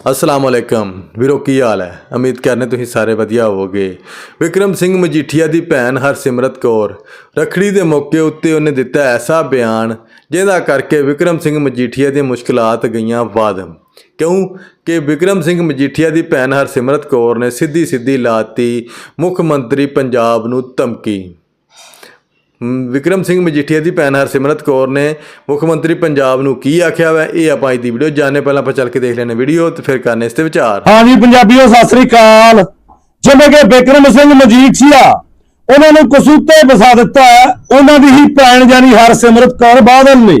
ਅਸਲਾਮ ਅਲੈਕਮ। ਵੀਰੋ, ਕੀ ਹਾਲ ਹੈ? ਉਮੀਦ ਕਰਨੇ ਤੁਸੀਂ ਸਾਰੇ ਵਧੀਆ ਹੋਵੋਗੇ। ਵਿਕਰਮ ਸਿੰਘ ਮਜੀਠੀਆ ਦੀ ਭੈਣ ਹਰਸਿਮਰਤ ਕੌਰ ਰਖੜੀ ਦੇ ਮੌਕੇ ਉੱਤੇ ਉਹਨੇ ਦਿੱਤਾ ਐਸਾ ਬਿਆਨ, ਜਿਹਦਾ ਕਰਕੇ ਵਿਕਰਮ ਸਿੰਘ ਮਜੀਠੀਆ ਦੀਆਂ ਮੁਸ਼ਕਲਾਤ ਗਈਆਂ ਵੱਧ ਕਿਉਂ? ਕਿ ਵਿਕਰਮ ਸਿੰਘ ਮਜੀਠੀਆ ਦੀ ਭੈਣ ਹਰਸਿਮਰਤ ਕੌਰ ਨੇ ਸਿੱਧੀ ਸਿੱਧੀ ਲਾਤੀ ਮੁੱਖ ਮੰਤਰੀ ਪੰਜਾਬ ਨੂੰ ਧਮਕੀ। ਵਿਕਰਮ ਸਿੰਘ ਮਜੀਠੀਆ ਦੀ ਭੈਣ ਹਰਸਿਮਰਤ ਕੌਰ ਨੇ ਮੁੱਖ ਮੰਤਰੀ ਪੰਜਾਬ ਨੂੰ ਕੀ ਆਖਿਆ ਵਾ? ਇਹ ਆਪਾਂ ਅੱਜ ਦੀ ਵੀਡੀਓ ਜਾਣਨੇ ਪਹਿਲਾਂ ਆਪਾਂ ਚੱਲ ਕੇ ਦੇਖ ਲੈਣੇ ਵੀਡੀਓ ਤੇ ਫਿਰ ਕਰਨੇ ਇਸ ਤੇ ਵਿਚਾਰ। ਹਾਂਜੀ ਪੰਜਾਬੀਓ ਸਤਿ ਸ੍ਰੀ ਅਕਾਲ। ਜਿਵੇਂ ਕਿ ਬਿਕਰਮ ਸਿੰਘ ਮਜੀਠੀਆ ਉਹਨਾਂ ਨੂੰ ਕਸੂਤੇ ਵਸਾ ਦਿੱਤਾ ਹੈ, ਉਹਨਾਂ ਦੀ ਹੀ ਭੈਣ ਜਾਨੀ ਹਰਸਿਮਰਤ ਕੌਰ ਬਾਦਲ ਨੇ।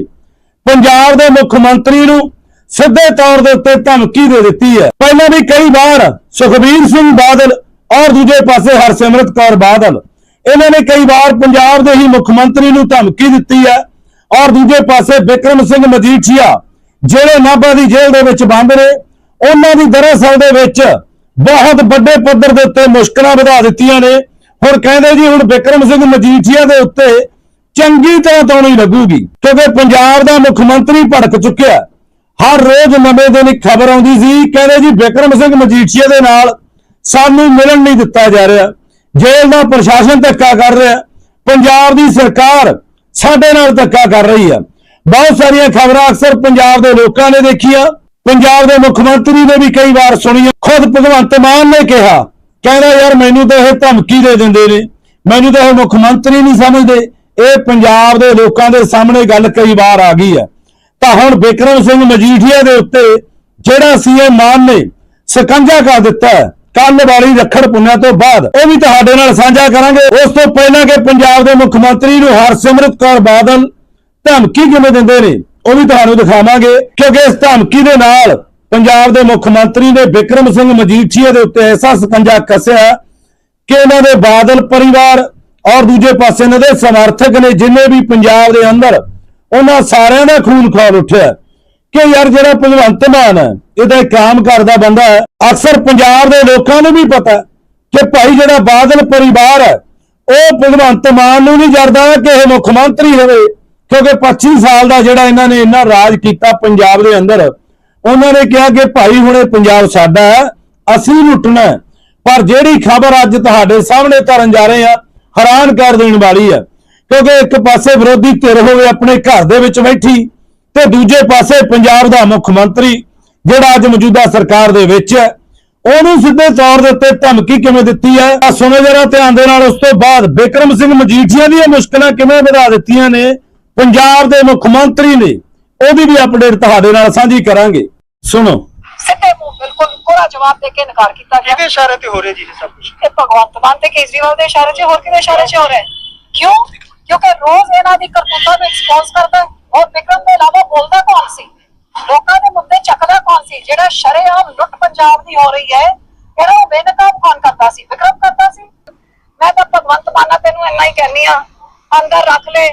ਪੰਜਾਬ ਦੇ ਮੁੱਖ ਮੰਤਰੀ ਨੂੰ ਸਿੱਧੇ ਤੌਰ ਦੇ ਉੱਤੇ ਧਮਕੀ ਦੇ ਦਿੱਤੀ ਹੈ। ਪਹਿਲਾਂ ਵੀ ਕਈ ਵਾਰ ਸੁਖਬੀਰ ਸਿੰਘ ਬਾਦਲ ਔਰ ਦੂਜੇ ਪਾਸੇ ਹਰਸਿਮਰਤ ਕੌਰ ਬਾਦਲ ਇਹਨਾਂ ਨੇ ਕਈ ਵਾਰ ਪੰਜਾਬ ਦੇ ਹੀ ਮੁੱਖ ਮੰਤਰੀ ਨੂੰ ਧਮਕੀ ਦਿੱਤੀ ਹੈ ਔਰ ਦੂਜੇ ਪਾਸੇ ਬਿਕਰਮ ਸਿੰਘ ਮਜੀਠੀਆ, ਜਿਹੜੇ ਨਾਭਾ ਦੀ ਜੇਲ੍ਹ ਦੇ ਵਿੱਚ ਬੰਦ ਨੇ, ਉਹਨਾਂ ਦੀ ਦਰਅਸਲ ਦੇ ਵਿੱਚ ਬਹੁਤ ਵੱਡੇ ਪੱਧਰ ਦੇ ਉੱਤੇ ਮੁਸ਼ਕਲਾਂ ਵਧਾ ਦਿੱਤੀਆਂ ਨੇ। ਹੁਣ ਕਹਿੰਦੇ ਜੀ, ਹੁਣ ਬਿਕਰਮ ਸਿੰਘ ਮਜੀਠੀਆ ਦੇ ਉੱਤੇ ਚੰਗੀ ਤਰ੍ਹਾਂ ਤੌਣੀ ਲੱਗੂਗੀ, ਕਿਉਂਕਿ ਪੰਜਾਬ ਦਾ ਮੁੱਖ ਮੰਤਰੀ ਭੜਕ ਚੁੱਕਿਆ ਹਰ ਰੋਜ਼ ਨਵੇਂ ਦਿਨ ਇੱਕ ਖਬਰ ਆਉਂਦੀ ਸੀ, ਕਹਿੰਦੇ ਜੀ ਬਿਕਰਮ ਸਿੰਘ ਮਜੀਠੀਆ ਦੇ ਨਾਲ ਸਾਨੂੰ ਮਿਲਣ ਨਹੀਂ ਦਿੱਤਾ ਜਾ ਰਿਹਾ। ਜੇਲ੍ਹ ਦਾ ਪ੍ਰਸ਼ਾਸਨ ਧੱਕਾ ਕਰ ਰਿਹਾ। ਪੰਜਾਬ ਦੀ ਸਰਕਾਰ ਸਾਡੇ ਨਾਲ ਧੱਕਾ ਕਰ ਰਹੀ ਹੈ। ਬਹੁਤ ਸਾਰੀਆਂ ਖਬਰਾਂ ਅਕਸਰ ਪੰਜਾਬ ਦੇ ਲੋਕਾਂ ਨੇ ਦੇਖੀਆਂ। ਪੰਜਾਬ ਦੇ ਮੁੱਖ ਮੰਤਰੀ ਨੇ ਵੀ ਕਈ ਵਾਰ ਸੁਣੀਆਂ। ਖੁਦ ਭਗਵੰਤ ਮਾਨ ਨੇ ਕਿਹਾ, ਕਹਿੰਦਾ, ਯਾਰ, ਮੈਨੂੰ ਤਾਂ ਇਹ ਧਮਕੀ ਦੇ ਦਿੰਦੇ ਨੇ। ਮੈਨੂੰ ਤਾਂ ਇਹ ਮੁੱਖ ਮੰਤਰੀ ਨਹੀਂ ਸਮਝਦੇ। ਇਹ ਪੰਜਾਬ ਦੇ ਲੋਕਾਂ ਦੇ ਸਾਹਮਣੇ ਗੱਲ ਕਈ ਵਾਰ ਆ ਗਈ ਹੈ। ਤਾਂ ਹੁਣ ਬਿਕਰਮ ਸਿੰਘ ਮਜੀਠੀਆ ਦੇ ਉੱਤੇ ਜਿਹੜਾ ਸੀਐਮ ਮਾਨ ਨੇ ਸਕੰਜਾ ਕਰ ਦਿੱਤਾ ਹੈ ਕੱਲ ਵਾਲੀ ਰੱਖੜ ਪੁੰਨਿਆ ਤੋਂ ਬਾਅਦ ਉਹ ਵੀ ਤੁਹਾਡੇ ਨਾਲ ਸਾਂਝਾ ਕਰਾਂਗੇ। ਉਸ ਤੋਂ ਪਹਿਲਾਂ ਕਿ ਪੰਜਾਬ ਦੇ ਮੁੱਖ ਮੰਤਰੀ ਨੂੰ ਹਰਸਿਮਰਤ ਕੌਰ ਬਾਦਲ ਧਮਕੀ ਕਿਵੇਂ ਦਿੰਦੇ ਨੇ, ਉਹ ਵੀ ਤੁਹਾਨੂੰ ਦਿਖਾਵਾਂਗੇ। ਕਿਉਂਕਿ ਇਸ ਧਮਕੀ ਦੇ ਨਾਲ ਪੰਜਾਬ ਦੇ ਮੁੱਖ ਮੰਤਰੀ ਨੇ ਬਿਕਰਮ ਸਿੰਘ ਮਜੀਠੀਆ ਦੇ ਉੱਤੇ ਐਸਾ ਸਕੰਜਾ ਕੱਸਿਆ ਕਿ ਇਹਨਾਂ ਦੇ ਬਾਦਲ ਪਰਿਵਾਰ ਔਰ ਦੂਜੇ ਪਾਸੇ ਇਹਨਾਂ ਦੇ ਸਮਰਥਕ ਨੇ, ਜਿੰਨੇ ਵੀ ਪੰਜਾਬ ਦੇ ਅੰਦਰ ਉਹਨਾਂ ਸਾਰਿਆਂ ਦਾ ਖੂਨ ਖੋਲ ਉੱਠਿਆ। ਕਿ ਯਾਰ ਜਿਹੜਾ ਭਗਵੰਤ ਮਾਨ ਹੈ, ਇਹਦਾ ਇੱਕ ਕੰਮ ਕਰਦਾ ਬੰਦਾ ਹੈ, ਅਕਸਰ ਪੰਜਾਬ ਦੇ ਲੋਕਾਂ ਨੂੰ ਵੀ ਪਤਾ ਕਿ ਭਾਈ ਜਿਹੜਾ ਬਾਦਲ ਪਰਿਵਾਰ ਹੈ, ਉਹ ਭਗਵੰਤ ਮਾਨ ਨੂੰ ਨਹੀਂ ਜਰਦਾ ਕਿ ਇਹ ਮੁੱਖ ਮੰਤਰੀ ਹੋਵੇ, ਕਿਉਂਕਿ 25 ਸਾਲ ਦਾ ਜਿਹੜਾ ਇਹਨਾਂ ਨੇ ਇੰਨਾ ਰਾਜ ਕੀਤਾ ਪੰਜਾਬ ਦੇ ਅੰਦਰ, ਉਹਨਾਂ ਨੇ ਕਿਹਾ ਕਿ ਭਾਈ ਹੁਣ ਇਹ ਪੰਜਾਬ ਸਾਡਾ ਹੈ, ਅਸੀਂ ਲੁੱਟਣਾ ਪਰ ਜਿਹੜੀ ਖਬਰ ਅੱਜ ਤੁਹਾਡੇ ਸਾਹਮਣੇ ਧਰਨ ਜਾ ਰਹੇ ਆ ਹੈਰਾਨ ਕਰ ਦੇਣ ਵਾਲੀ ਹੈ, ਕਿਉਂਕਿ ਇੱਕ ਪਾਸੇ ਵਿਰੋਧੀ ਧਿਰ ਹੋਵੇ ਆਪਣੇ ਘਰ ਦੇ ਵਿੱਚ ਬੈਠੀ ਤੇ ਦੂਜੇ ਪਾਸੇ ਪੰਜਾਬ ਦਾ ਮੁੱਖ ਮੰਤਰੀ ਜਿਹੜਾ ਅੱਜ ਮੌਜੂਦਾ ਸਰਕਾਰ ਦੇ ਵਿੱਚ ਹੈ ਉਹਨੂੰ ਸਿੱਧੇ ਤੌਰ ਦੇ ਉੱਤੇ ਧਮਕੀ ਕਿਵੇਂ ਦਿੱਤੀ ਹੈ? ਆ ਸੁਣੋ ਜਰਾ ਧਿਆਨ ਦੇ ਨਾਲ ਉਸ ਤੋਂ ਬਾਅਦ ਬਿਕਰਮ ਸਿੰਘ ਮਜੀਠੀਆ ਦੀਆਂ ਮੁਸ਼ਕਲਾਂ ਕਿਵੇਂ ਵਧਾ ਦਿੱਤੀਆਂ ਨੇ ਪੰਜਾਬ ਦੇ ਮੁੱਖ ਮੰਤਰੀ ਨੇ ਉਹਦੀ ਵੀ ਅਪਡੇਟ ਤੁਹਾਡੇ ਨਾਲ ਸਾਂਝੀ ਕਰਾਂਗੇ। ਸੁਣੋ। ਸਿੱਧੇ ਮੂੰਹ ਬਿਲਕੁਲ ਕੋਰਾ ਜਵਾਬ ਦੇ ਕੇ ਇਨਕਾਰ ਕੀਤਾ ਗਿਆ। ਕਿਹਦੇ ਇਸ਼ਾਰੇ ਤੇ ਹੋ ਰਿਹਾ ਜੀ ਇਹ ਸਭ ਕੁਝ ਇਹ ਭਗਵੰਤ ਮਾਨ ਤੇ ਕੇਜਰੀਵਾਲ ਦੇ ਇਸ਼ਾਰੇ 'ਚ ਹੋਰ ਕਿਹਦੇ ਇਸ਼ਾਰੇ 'ਚ ਹੋ ਰਿਹਾ ਹੈ? ਕਿਉਂ? ਕਿਉਂਕਿ ਰੋਜ਼ ਇਹਨਾਂ ਦੀ ਕਰਤੂਤਾਂ ਨੂੰ ਐਕਸਪੋਜ਼ ਕਰਦਾ ਹੈ। ਔਰ ਵਿਕਰਮ ਦੇ ਇਲਾਵਾ ਬੋਲਦਾ ਕੌਣ ਸੀ? ਲੋਕਾਂ ਦੇ ਮੁੱਦੇ ਚੱਕਦਾ ਕੌਣ ਸੀ? ਜਿਹੜਾ ਸ਼ਰੇਆਮ ਲੁੱਟ ਪੰਜਾਬ ਦੀ ਹੋ ਰਹੀ ਹੈ ਇਹਦਾ ਬੇਨਕਾਬ ਕੌਣ ਕਰਦਾ ਸੀ? ਵਿਕਰਮ ਕਰਦਾ ਸੀ? ਮੈਂ ਤਾਂ ਭਗਵੰਤ ਮਾਨਾ ਤੈਨੂੰ ਇੰਨਾ ਹੀ ਕਹਿੰਨੀ ਆ ਅੰਦਰ ਰੱਖ ਲੈ।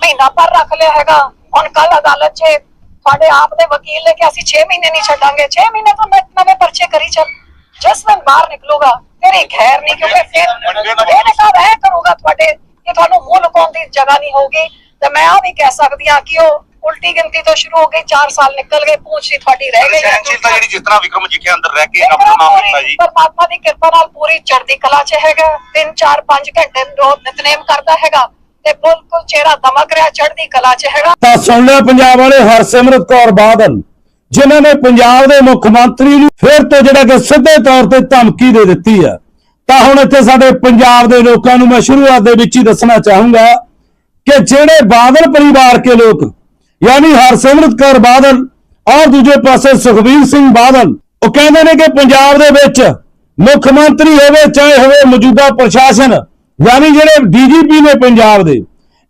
ਮਹੀਨਾ ਪਰ ਰੱਖ ਲਿਆ ਹੈਗਾ। ਹੁਣ ਕੱਲ ਅਦਾਲਤ 'ਚ ਤੁਹਾਡੇ ਆਪ ਦੇ ਵਕੀਲ ਨੇ ਕਿ ਅਸੀਂ 6 ਮਹੀਨੇ ਨਹੀਂ ਛੱਡਾਂਗੇ। 6 ਮਹੀਨੇ ਤੋਂ ਮੈਂ ਨਵੇਂ ਪਰਚੇ ਕਰੀ ਚੱਲ। ਜਿਸ ਦਿਨ ਬਾਹਰ ਨਿਕਲੂਗਾ ਇਹ ਖੈਰ ਨਹੀਂ ਕਿਉਂਕਿ ਫਿਰ ਇਹ ਨਿਕਾਬ ਹੈ ਕਰੂਗਾ ਤੁਹਾਡੇ ਕਿ ਤੁਹਾਨੂੰ ਮੂੰਹ ਲੁਕਾਉਣ ਦੀ ਜਗ੍ਹਾ ਨਹੀਂ ਹੋਊਗੀ। ਤੇ ਮੈਂ ਆ ਵੀ ਕਹਿ ਸਕਦੀ ਹਾਂ ਕਿ ਉਹ ਉਲਟੀ ਗਿਣਤੀ ਤੋਂ ਸ਼ੁਰੂ ਹੋ ਗਈ 4 ਸਾਲ ਨਿਕਲ ਗਏ ਪੂੰਛ ਹੀ ਤੁਹਾਡੀ ਰਹਿ ਗਈ ਸਹਿਨਸ਼ੀਲਤਾ ਜਿਹੜੀ ਜਿਸ ਤਰ੍ਹਾਂ ਵਿਕਰਮ ਜੀ ਅੰਦਰ ਰਹਿ ਕੇ ਆਪਣਾ ਨਾਮ ਦਿੱਤਾ ਜੀ। ਪਰਮਾਤਮਾ ਦੀ ਕਿਰਪਾ ਨਾਲ ਪੂਰੀ ਚੜ੍ਹਦੀ ਕਲਾ 'ਚ ਹੈਗਾ 3 4 5 ਘੰਟੇ ਰੋਜ਼ ਨਿਤਨੇਮ ਕਰਦਾ ਹੈਗਾ ਤੇ ਬਿਲਕੁਲ ਚਿਹਰਾ ਦਮਕ ਰਿਹਾ ਚੜ੍ਹਦੀ ਕਲਾ 'ਚ ਹੈਗਾ। ਤਾਂ ਸੁਣ ਲਿਆ ਪੰਜਾਬ ਵਾਲੇ ਹਰਸਿਮਰਤ ਕੌਰ ਬਾਦਲ ਜਿਨ੍ਹਾਂ ਨੇ ਪੰਜਾਬ ਦੇ ਮੁੱਖ ਮੰਤਰੀ ਨੂੰ ਫਿਰ ਤੋਂ ਜਿਹੜਾ ਕਿ ਸਿੱਧੇ ਤੌਰ ਤੇ ਧਮਕੀ ਦੇ ਦਿੱਤੀ ਹੈ। ਤਾਂ ਹੁਣ ਇੱਥੇ ਸਾਡੇ ਪੰਜਾਬ ਦੇ ਲੋਕਾਂ ਨੂੰ ਮੈਂ ਸ਼ੁਰੂਆਤ ਦੇ ਵਿੱਚ ਹੀ ਦੱਸਣਾ ਚਾਹੂੰਗਾ ਕਿ ਜਿਹੜੇ ਬਾਦਲ ਪਰਿਵਾਰ ਕੇ ਲੋਕ, ਯਾਨੀ ਹਰਸਿਮਰਤ ਕੌਰ ਬਾਦਲ ਔਰ ਦੂਜੇ ਪਾਸੇ ਸੁਖਬੀਰ ਸਿੰਘ ਬਾਦਲ, ਉਹ ਕਹਿੰਦੇ ਨੇ ਕਿ ਪੰਜਾਬ ਦੇ ਵਿੱਚ ਮੁੱਖ ਮੰਤਰੀ ਹੋਵੇ, ਚਾਹੇ ਹੋਵੇ ਮੌਜੂਦਾ ਪ੍ਰਸ਼ਾਸਨ, ਯਾਨੀ ਜਿਹੜੇ ਡੀਜੀਪੀ ਨੇ ਪੰਜਾਬ ਦੇ,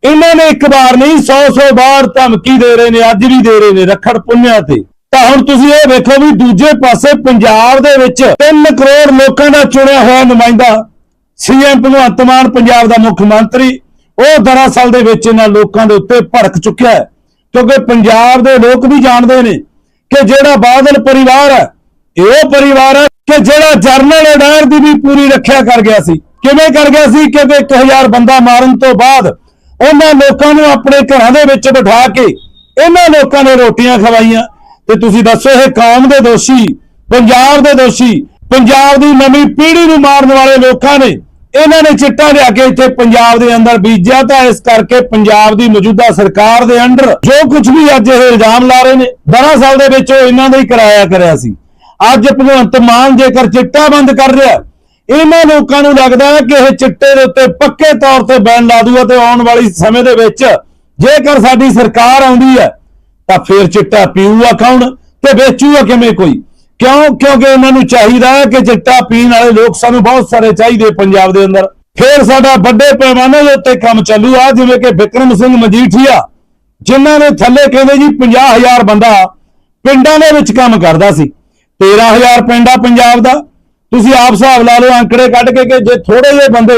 ਇਹਨਾਂ ਨੇ ਇੱਕ ਵਾਰ ਨਹੀਂ 100 100 ਵਾਰ ਧਮਕੀ ਦੇ ਰਹੇ ਨੇ, ਅੱਜ ਵੀ ਦੇ ਰਹੇ ਨੇ ਰੱਖੜ ਪੁੰਨਿਆ ਤੇ। ਤਾਂ ਹੁਣ ਤੁਸੀਂ ਇਹ ਵੇਖੋ ਵੀ ਦੂਜੇ ਪਾਸੇ ਪੰਜਾਬ ਦੇ ਵਿੱਚ 3 ਕਰੋੜ ਲੋਕਾਂ ਦਾ ਚੁਣਿਆ ਹੋਇਆ ਨੁਮਾਇੰਦਾ, ਸੀਐਮ ਭਗਵੰਤ ਮਾਨ, ਪੰਜਾਬ ਦਾ ਮੁੱਖ ਮੰਤਰੀ ਉਹ ਦਰਅਸਲ ਦੇ ਵਿੱਚ ਇਹਨਾਂ ਲੋਕਾਂ ਦੇ ਉੱਤੇ ਭੜਕ ਚੁੱਕਿਆ ਹੈ। ਕਿਉਂਕਿ ਪੰਜਾਬ ਦੇ ਲੋਕ ਵੀ ਜਾਣਦੇ ਨੇ ਕਿ ਜਿਹੜਾ ਬਾਦਲ ਪਰਿਵਾਰ ਹੈ, ਇਹ ਪਰਿਵਾਰ ਹੈ ਕਿ ਜਿਹੜਾ ਜਰਨਲ ਅਡਾਰ ਦੀ ਵੀ ਪੂਰੀ ਰੱਖਿਆ ਕਰ ਗਿਆ ਸੀ। ਕਿਵੇਂ ਕਰ ਗਿਆ ਸੀ ਕਿਉਂਕਿ 1000 ਬੰਦਾ ਮਾਰਨ ਤੋਂ ਬਾਅਦ ਉਹਨਾਂ ਲੋਕਾਂ ਨੂੰ ਆਪਣੇ ਘਰਾਂ ਦੇ ਵਿੱਚ ਬਿਠਾ ਕੇ ਇਹਨਾਂ ਲੋਕਾਂ ਨੇ ਰੋਟੀਆਂ ਖਵਾਈਆਂ। ਤੇ ਤੁਸੀਂ ਦੱਸੋ, ਇਹ ਕੌਮ ਦੇ ਦੋਸ਼ੀ, ਪੰਜਾਬ ਦੇ ਦੋਸ਼ੀ, ਪੰਜਾਬ ਦੀ ਨਵੀਂ ਪੀੜ੍ਹੀ ਨੂੰ ਮਾਰਨ ਵਾਲੇ ਲੋਕਾਂ ਨੇ ਇਹਨਾਂ ਨੇ ਚਿੱਟਾ ਲਿਆ ਕੇ ਇੱਥੇ ਪੰਜਾਬ ਦੇ ਅੰਦਰ ਬੀਜਿਆ ਤਾਂ ਇਸ ਕਰਕੇ ਪੰਜਾਬ ਦੀ ਮੌਜੂਦਾ ਸਰਕਾਰ ਦੇ ਅੰਡਰ ਜੋ ਕੁਝ ਵੀ ਅੱਜ ਇਹ ਇਲਜ਼ਾਮ ਲਾ ਰਹੇ ਨੇ 12 ਸਾਲ ਦੇ ਵਿੱਚ ਉਹ ਇਹਨਾਂ ਦਾ ਹੀ ਕਰਾਇਆ ਕਰਿਆ ਸੀ। ਅੱਜ ਭਗਵੰਤ ਮਾਨ ਜੇਕਰ ਚਿੱਟਾ ਬੰਦ ਕਰ ਰਿਹਾ, ਇਹਨਾਂ ਲੋਕਾਂ ਨੂੰ ਲੱਗਦਾ ਹੈ ਕਿ ਇਹ ਚਿੱਟੇ ਦੇ ਉੱਤੇ ਪੱਕੇ ਤੌਰ ਤੇ ਬੈਨ ਲਾ ਦੂਗਾ ਤੇ ਆਉਣ ਵਾਲੀ ਸਮੇਂ ਦੇ ਵਿੱਚ ਜੇਕਰ ਸਾਡੀ ਸਰਕਾਰ ਆਉਂਦੀ ਹੈ, ਤਾਂ ਫਿਰ ਚਿੱਟਾ ਪੀਊਗਾ ਕੌਣ ਤੇ ਵੇਚੂਗਾ ਕਿਵੇਂ ਕੋਈ? ਕਿਉਂ? ਕਿਉਂਕਿ ਇਹਨਾਂ ਨੂੰ ਚਾਹੀਦਾ ਹੈ ਕਿ ਚਿੱਟਾ ਪੀਣ ਵਾਲੇ ਲੋਕ ਸਾਨੂੰ ਬਹੁਤ ਸਾਰੇ ਚਾਹੀਦੇ ਪੰਜਾਬ ਦੇ ਅੰਦਰ। ਫੇਰ ਸਾਡਾ ਵੱਡੇ ਪੈਮਾਨੇ ਦੇ ਉੱਤੇ ਕੰਮ ਚੱਲੂ ਆ, ਜਿਵੇਂ ਕਿ ਵਿਕਰਮ ਸਿੰਘ ਮਜੀਠੀਆ, ਜਿਨ੍ਹਾਂ ਨੇ ਥੱਲੇ ਕਹਿੰਦੇ ਜੀ 50000 ਬੰਦਾ ਪਿੰਡਾਂ ਦੇ ਵਿੱਚ ਕੰਮ ਕਰਦਾ ਸੀ। 13000 ਪਿੰਡ ਆ ਪੰਜਾਬ ਦਾ। ਤੁਸੀਂ ਆਪ ਹਿਸਾਬ ਲਾ ਲਓ, ਅੰਕੜੇ ਕੱਢ ਕੇ ਕਿ ਜੇ ਥੋੜੇ ਜਿਹੇ ਬੰਦੇ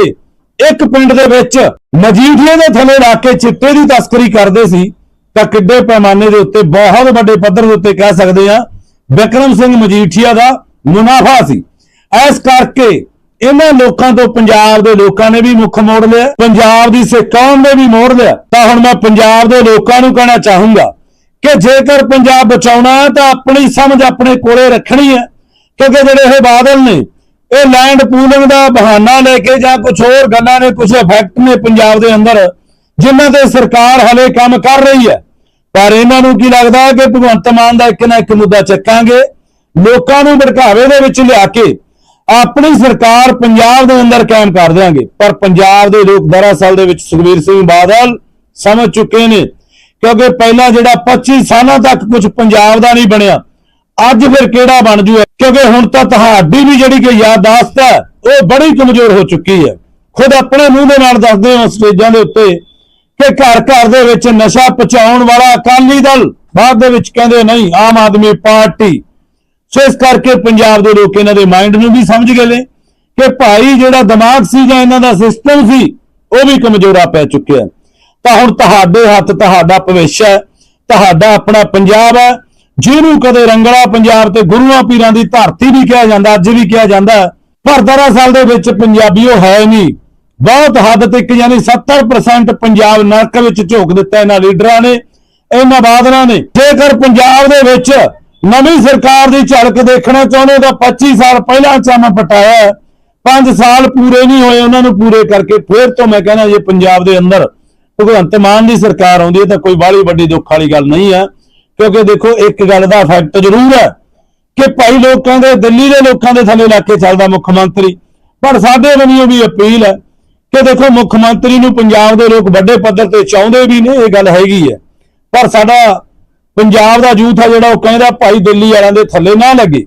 ਇੱਕ ਪਿੰਡ ਦੇ ਵਿੱਚ ਮਜੀਠੀਏ ਦੇ ਥੱਲੇ ਲਾ ਕੇ ਚਿੱਟੇ ਦੀ ਤਸਕਰੀ ਕਰਦੇ ਸੀ, ਤਾਂ ਕਿੱਡੇ ਪੈਮਾਨੇ ਦੇ ਉੱਤੇ, ਬਹੁਤ ਵੱਡੇ ਪੱਧਰ ਦੇ ਉੱਤੇ ਕਹਿ ਸਕਦੇ ਆ ਵਿਕਰਮ ਸਿੰਘ ਮਜੀਠੀਆ ਦਾ ਮੁਨਾਫਾ ਸੀ। ਇਸ ਕਰਕੇ ਇਹਨਾਂ ਲੋਕਾਂ ਤੋਂ ਪੰਜਾਬ ਦੇ ਲੋਕਾਂ ਨੇ ਵੀ ਮੁੱਖ ਮੋੜ ਲਿਆ। ਪੰਜਾਬ ਦੀ ਸਿੱਖ ਕੌਮ ਨੇ ਵੀ ਮੋੜ ਲਿਆ। ਤਾਂ ਹੁਣ ਮੈਂ ਪੰਜਾਬ ਦੇ ਲੋਕਾਂ ਨੂੰ ਕਹਿਣਾ ਚਾਹੂੰਗਾ ਕਿ ਜੇਕਰ ਪੰਜਾਬ ਬਚਾਉਣਾ ਹੈ ਤਾਂ ਆਪਣੀ ਸਮਝ ਆਪਣੇ ਕੋਲੇ ਰੱਖਣੀ ਹੈ। ਕਿਉਂਕਿ ਜਿਹੜੇ ਇਹ ਬਾਦਲ ਨੇ, ਇਹ ਲੈਂਡ ਪੂਲਿੰਗ ਦਾ ਬਹਾਨਾ ਲੈ ਕੇ ਜਾਂ ਕੁਝ ਹੋਰ ਗੱਲਾਂ ਨੇ ਕੁਝ ਇਫੈਕਟ ਨੇ ਪੰਜਾਬ ਦੇ ਅੰਦਰ, ਜਿਨ੍ਹਾਂ ਤੇ ਸਰਕਾਰ ਹਲੇ ਕੰਮ ਕਰ ਰਹੀ ਹੈ। ਪਰ ਇਹਨਾਂ ਨੂੰ ਕੀ ਲੱਗਦਾ ਹੈ ਕਿ ਭਗਵੰਤ ਮਾਨ ਦਾ ਇੱਕ ਨਾ ਇੱਕ ਮੁੱਦਾ ਚੱਕਾਂਗੇ, ਲੋਕਾਂ ਨੂੰ ਭੜਕਾਵੇ ਦੇ ਵਿੱਚ ਲਿਆ ਕੇ ਆਪਣੀ ਸਰਕਾਰ ਪੰਜਾਬ ਦੇ ਅੰਦਰ ਕਾਇਮ ਕਰ ਦੇਾਂਗੇ ਪਰ ਪੰਜਾਬ ਦੇ ਲੋਕ ਦਰਅਸਲ ਦੇ ਵਿੱਚ ਸੁਖਬੀਰ ਸਿੰਘ ਬਾਦਲ ਸਮਝ ਚੁੱਕੇ ਨੇ, ਕਿਉਂਕਿ ਪਹਿਲਾਂ ਜਿਹੜਾ 25 ਸਾਲਾਂ ਤੱਕ ਕੁਝ ਪੰਜਾਬ ਦਾ ਨਹੀਂ ਬਣਿਆ, ਅੱਜ ਫਿਰ ਕਿਹੜਾ ਬਣ ਜੂ ਕਿਉਂਕਿ ਹੁਣ ਤਾਂ ਤੁਹਾਡੀ ਵੀ ਜਿਹੜੀ ਕਿ ਯਾਦਾਸ਼ਤ ਹੈ, ਉਹ ਬੜੀ ਕਮਜ਼ੋਰ ਹੋ ਚੁੱਕੀ ਹੈ। ਖੁਦ ਆਪਣੇ ਮੂੰਹ ਦੇ ਨਾਲ ਦੱਸਦੇ ਹੋ ਸਟੇਜਾਂ ਦੇ ਉੱਤੇ ਕਿ ਘਰ ਘਰ ਦੇ ਵਿੱਚ ਨਸ਼ਾ ਪਹੁੰਚਾਉਣ ਵਾਲਾ ਅਕਾਲੀ ਦਲ ਬਾਅਦ ਦੇ ਵਿੱਚ ਕਹਿੰਦੇ ਨਹੀਂ, ਆਮ ਆਦਮੀ ਪਾਰਟੀ ਸੋ ਇਸ ਕਰਕੇ ਪੰਜਾਬ ਦੇ ਲੋਕ ਇਹਨਾਂ ਦੇ ਮਾਈਂਡ ਨੂੰ ਵੀ ਸਮਝ ਗਏ ਨੇ ਕਿ ਭਾਈ ਜਿਹੜਾ ਦਿਮਾਗ ਸੀ ਜਾਂ ਇਹਨਾਂ ਦਾ ਸਿਸਟਮ ਸੀ, ਉਹ ਵੀ ਕਮਜ਼ੋਰਾ ਪੈ ਚੁੱਕਿਆ ਤਾਂ ਹੁਣ ਤੁਹਾਡੇ ਹੱਥ ਤੁਹਾਡਾ ਭਵਿੱਖ ਹੈ, ਤੁਹਾਡਾ ਆਪਣਾ ਪੰਜਾਬ ਹੈ, ਜਿਹਨੂੰ ਕਦੇ ਰੰਗਲਾ ਪੰਜਾਬ ਤੇ ਗੁਰੂਆਂ ਪੀਰਾਂ ਦੀ ਧਰਤੀ ਵੀ ਕਿਹਾ ਜਾਂਦਾ, ਅੱਜ ਵੀ ਕਿਹਾ ਜਾਂਦਾ ਹੈ। ਪਰ ਦਰਅਸਲ ਦੇ ਵਿੱਚ ਪੰਜਾਬੀ ਉਹ ਹੈ ਨਹੀਂ ਬਹੁਤ ਹੱਦ ਤੱਕ ਯਾਨੀ 70% ਪੰਜਾਬ ਨਰਕ ਵਿੱਚ ਝੋਕ ਦਿੱਤਾ ਇਹਨਾਂ ਲੀਡਰਾਂ ਨੇ, ਇਹਨਾਂ ਬਾਦਲਾਂ ਨੇ। ਜੇਕਰ ਪੰਜਾਬ ਦੇ ਵਿੱਚ ਨਵੀਂ ਸਰਕਾਰ ਦੀ ਝਲਕ ਦੇਖਣਾ ਚਾਹੁੰਦੇ ਤਾਂ 25 ਸਾਲ ਪਹਿਲਾਂ ਚਮ ਪਟਾਇਆ। ਹੈ 5 ਸਾਲ ਪੂਰੇ ਨਹੀਂ ਹੋਏ, ਉਹਨਾਂ ਨੂੰ ਪੂਰੇ ਕਰਕੇ ਫਿਰ ਤੋਂ ਮੈਂ ਕਹਿੰਦਾ ਜੇ ਪੰਜਾਬ ਦੇ ਅੰਦਰ ਭਗਵੰਤ ਮਾਨ ਦੀ ਸਰਕਾਰ ਆਉਂਦੀ ਹੈ ਤਾਂ ਕੋਈ ਬਾਹਲੀ ਵੱਡੀ ਦੁੱਖ ਵਾਲੀ ਗੱਲ ਨਹੀਂ ਹੈ। ਕਿਉਂਕਿ ਦੇਖੋ, ਇੱਕ ਗੱਲ ਦਾ ਫੈਕਟ ਜ਼ਰੂਰ ਹੈ ਕਿ ਭਾਈ ਲੋਕਾਂ ਦੇ, ਦਿੱਲੀ ਦੇ ਲੋਕਾਂ ਦੇ ਥੱਲੇ ਇਲਾਕੇ ਚੱਲਦਾ ਮੁੱਖ ਮੰਤਰੀ। ਪਰ ਸਾਡੇ ਵੱਲੋਂ ਵੀ ਅਪੀਲ ਹੈ ਕਿ ਦੇਖੋ ਮੁੱਖ ਮੰਤਰੀ ਨੂੰ ਪੰਜਾਬ ਦੇ ਲੋਕ ਵੱਡੇ ਪੱਧਰ ਤੇ ਚਾਹੁੰਦੇ ਵੀ ਨੇ, ਇਹ ਗੱਲ ਹੈਗੀ ਹੈ। ਪਰ ਸਾਡਾ ਪੰਜਾਬ ਦਾ ਯੂਥ ਆ ਜਿਹੜਾ ਉਹ ਕਹਿੰਦਾ ਭਾਈ ਦਿੱਲੀ ਵਾਲਿਆਂ ਦੇ ਥੱਲੇ ਨਾ ਲੱਗੇ।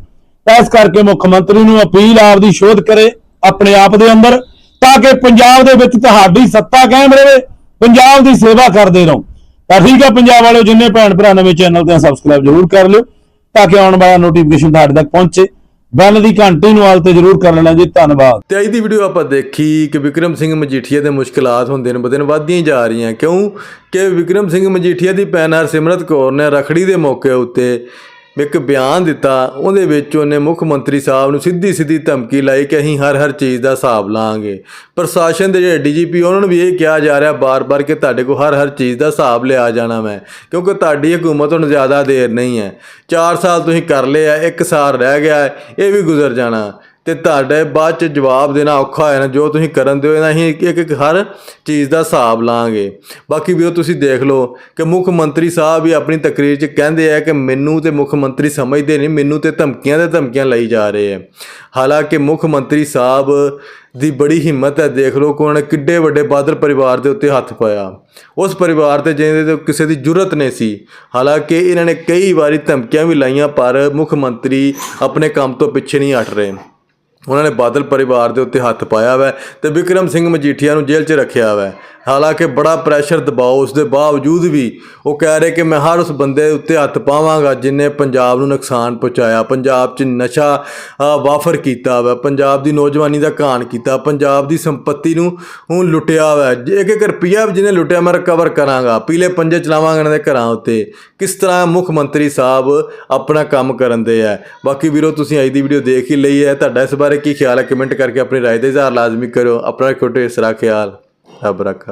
ਤਾਂ ਇਸ ਕਰਕੇ ਮੁੱਖ ਮੰਤਰੀ ਨੂੰ ਅਪੀਲ ਆਪ ਦੀ ਸ਼ੋਧ ਕਰੇ ਆਪਣੇ ਆਪ ਦੇ ਅੰਦਰ, ਤਾਂ ਕਿ ਪੰਜਾਬ ਦੇ ਵਿੱਚ ਤੁਹਾਡੀ ਸੱਤਾ ਕਾਇਮ ਰਹੇ, ਪੰਜਾਬ ਦੀ ਸੇਵਾ ਕਰਦੇ ਰਹੋ। ਤਾਂ ਠੀਕ ਹੈ, ਪੰਜਾਬ ਵਾਲਿਓ ਜਿੰਨੇ ਭੈਣ ਭਰਾ ਨਵੇਂ ਚੈਨਲ ਤੇ ਸਬਸਕ੍ਰਾਈਬ ਜ਼ਰੂਰ ਕਰ ਲਿਓ, ਤਾਂ ਕਿ ਆਉਣ ਵਾਲਾ ਨੋਟੀਫਿਕੇਸ਼ਨ ਤੁਹਾਡੇ ਤੱਕ ਪਹੁੰਚੇ। ਬੈਲ ਦੀ ਘੰਟੀ ਨੂੰ ਆਲ ਤੇ ਜ਼ਰੂਰ ਕਰ ਲੈਣਾ ਜੀ, ਧੰਨਵਾਦ। ਤੇ ਅੱਜ ਦੀ ਵੀਡੀਓ ਆਪਾਂ ਦੇਖੀ ਕਿ ਵਿਕਰਮ ਸਿੰਘ ਮਜੀਠੀਆ ਦੇ ਮੁਸ਼ਕਲਾਤ ਹੁੰਦੇ ਨੇ ਬਦਨ ਵੱਧਦੀਆਂ ਜਾ ਰਹੀਆਂ। ਕਿਉਂ? ਕਿ ਵਿਕਰਮ ਸਿੰਘ ਮਜੀਠੀਆ ਦੀ ਭੈਣ ਹਰਸਿਮਰਤ ਕੌਰ ਨੇ ਰਖੜੀ ਦੇ ਮੌਕੇ ਉੱਤੇ ਇੱਕ ਬਿਆਨ ਦਿੱਤਾ, ਉਹਦੇ ਵਿੱਚ ਉਹਨੇ ਮੁੱਖ ਮੰਤਰੀ ਸਾਹਿਬ ਨੂੰ ਸਿੱਧੀ ਸਿੱਧੀ ਧਮਕੀ ਲਾਈ ਕਿ ਅਸੀਂ ਹਰ ਹਰ ਚੀਜ਼ ਦਾ ਹਿਸਾਬ ਲਾਂਗੇ। ਪ੍ਰਸ਼ਾਸਨ ਦੇ ਜਿਹੜੇ ਡੀਜੀਪੀ, ਉਹਨਾਂ ਨੂੰ ਵੀ ਇਹ ਕਿਹਾ ਜਾ ਰਿਹਾ ਬਾਰ-ਬਾਰ ਕਿ ਤੁਹਾਡੇ ਕੋਲ ਹਰ ਹਰ ਚੀਜ਼ ਦਾ ਹਿਸਾਬ ਲਿਆ ਜਾਣਾ ਮੈਂ ਕਿਉਂਕਿ ਤੁਹਾਡੀ ਹਕੂਮਤ ਹੁਣ ਜ਼ਿਆਦਾ ਦੇਰ ਨਹੀਂ ਹੈ। 4 ਸਾਲ ਤੁਸੀਂ ਕਰ ਲਿਆ ਇੱਕ ਸਾਲ ਰਹਿ ਗਿਆ, ਇਹ ਵੀ ਗੁਜ਼ਰ ਜਾਣਾ। ਤੇ ਤੁਹਾਡੇ ਬਾਅਦ ਚ ਜਵਾਬ ਦੇਣਾ ਔਖਾ ਹੋਇਆ ਨਾ, ਜੋ ਤੁਸੀਂ ਕਰਨ ਦਿਓ ਇਹਨਾਂ ਹੀ ਇੱਕ ਇੱਕ ਹਰ ਚੀਜ਼ ਦਾ ਹਿਸਾਬ ਲਾਂਗੇ। ਬਾਕੀ ਵੀ ਉਹ ਤੁਸੀਂ ਦੇਖ ਲਓ ਕਿ ਮੁੱਖ ਮੰਤਰੀ ਸਾਹਿਬ ਵੀ ਆਪਣੀ ਤਕਰੀਰ 'ਚ ਕਹਿੰਦੇ ਆ ਕਿ ਮੈਨੂੰ ਤੇ ਮੁੱਖ ਮੰਤਰੀ ਸਮਝਦੇ ਨਹੀਂ, ਮੈਨੂੰ ਤੇ ਧਮਕੀਆਂ ਤੇ ਧਮਕੀਆਂ ਲਈ ਜਾ ਰਹੇ ਆ। ਹਾਲਾਂਕਿ ਮੁੱਖ ਮੰਤਰੀ ਸਾਹਿਬ ਦੀ ਬੜੀ ਹਿੰਮਤ ਹੈ, ਦੇਖ ਲਓ ਕਿ ਉਹਨੇ ਕਿੱਡੇ ਵੱਡੇ ਬਾਦਲ ਪਰਿਵਾਰ ਦੇ ਉੱਤੇ ਹੱਥ ਪਾਇਆ। ਉਸ ਪਰਿਵਾਰ ਤੇ ਜਿਹਦੇ ਤੇ ਕਿਸੇ ਦੀ ਜੁਰਤ ਨਹੀਂ ਸੀ। ਹਾਲਾਂਕਿ ਇਹਨਾਂ ਨੇ ਕਈ ਵਾਰੀ ਧਮਕੀਆਂ ਵੀ ਲਾਈਆਂ, ਪਰ ਮੁੱਖ ਮੰਤਰੀ ਆਪਣੇ ਕੰਮ ਤੋਂ ਪਿੱਛੇ ਨਹੀਂ ਹਟ ਰਹੇ। ਉਹਨਾਂ ਨੇ ਬਾਦਲ ਪਰਿਵਾਰ ਦੇ ਉੱਤੇ ਹੱਥ ਪਾਇਆ ਵੈ ਤੇ ਵਿਕਰਮ ਸਿੰਘ ਮਜੀਠੀਆ ਨੂੰ ਜੇਲ੍ਹ 'ਚ ਰੱਖਿਆ ਵੈ। ਹਾਲਾਂਕਿ ਬੜਾ ਪ੍ਰੈਸ਼ਰ ਦਬਾਅ ਉਸ ਦੇ ਬਾਵਜੂਦ ਵੀ ਉਹ ਕਹਿ ਰਹੇ ਕਿ ਮੈਂ ਹਰ ਉਸ ਬੰਦੇ ਉੱਤੇ ਹੱਥ ਪਾਵਾਂਗਾ ਜਿਨੇ ਪੰਜਾਬ ਨੂੰ ਨੁਕਸਾਨ ਪਹੁੰਚਾਇਆ। ਪੰਜਾਬ 'ਚ ਨਸ਼ਾ ਵਾਫਰ ਕੀਤਾ ਵੈ, ਪੰਜਾਬ ਦੀ ਨੌਜਵਾਨੀ ਦਾ ਘਾਣ ਕੀਤਾ, ਪੰਜਾਬ ਦੀ ਸੰਪਤੀ ਨੂੰ ਹੁਣ ਲੁੱਟਿਆ ਵੈ। ਇੱਕ ਇੱਕ ਰੁਪਿਆ ਜਿਹਨੇ ਲੁੱਟਿਆ, ਮੈਂ ਰਿਕਵਰ ਕਰਾਂਗਾ। ਪੀਲੇ ਪੰਜੇ ਚਲਾਵਾਂਗਾ ਇਹਨਾਂ ਦੇ ਘਰਾਂ ਉੱਤੇ। ਕਿਸ ਤਰ੍ਹਾਂ ਮੁੱਖ ਮੰਤਰੀ ਸਾਹਿਬ ਆਪਣਾ ਕੰਮ ਕਰਨ ਦੇ ਹੈ ਬਾਕੀ ਵੀਰੋ, ਤੁਸੀਂ ਅੱਜ ਦੀ ਵੀਡੀਓ ਦੇਖ ਹੀ ਲਈ ਹੈ। ਤੁਹਾਡਾ ਇਸ ਬਾਰੇ ਕੀ ਖਿਆਲ ਹੈ? ਕਮੈਂਟ ਕਰਕੇ ਆਪਣੀ ਰਾਏ ਦਾ ਇਜ਼ਹਾਰ ਲਾਜ਼ਮੀ ਕਰੋ ਆਪਣਾ ਛੋਟੇ ਸਰਾ ਖਿਆਲ। ਰੱਬ ਰੱਖਾ।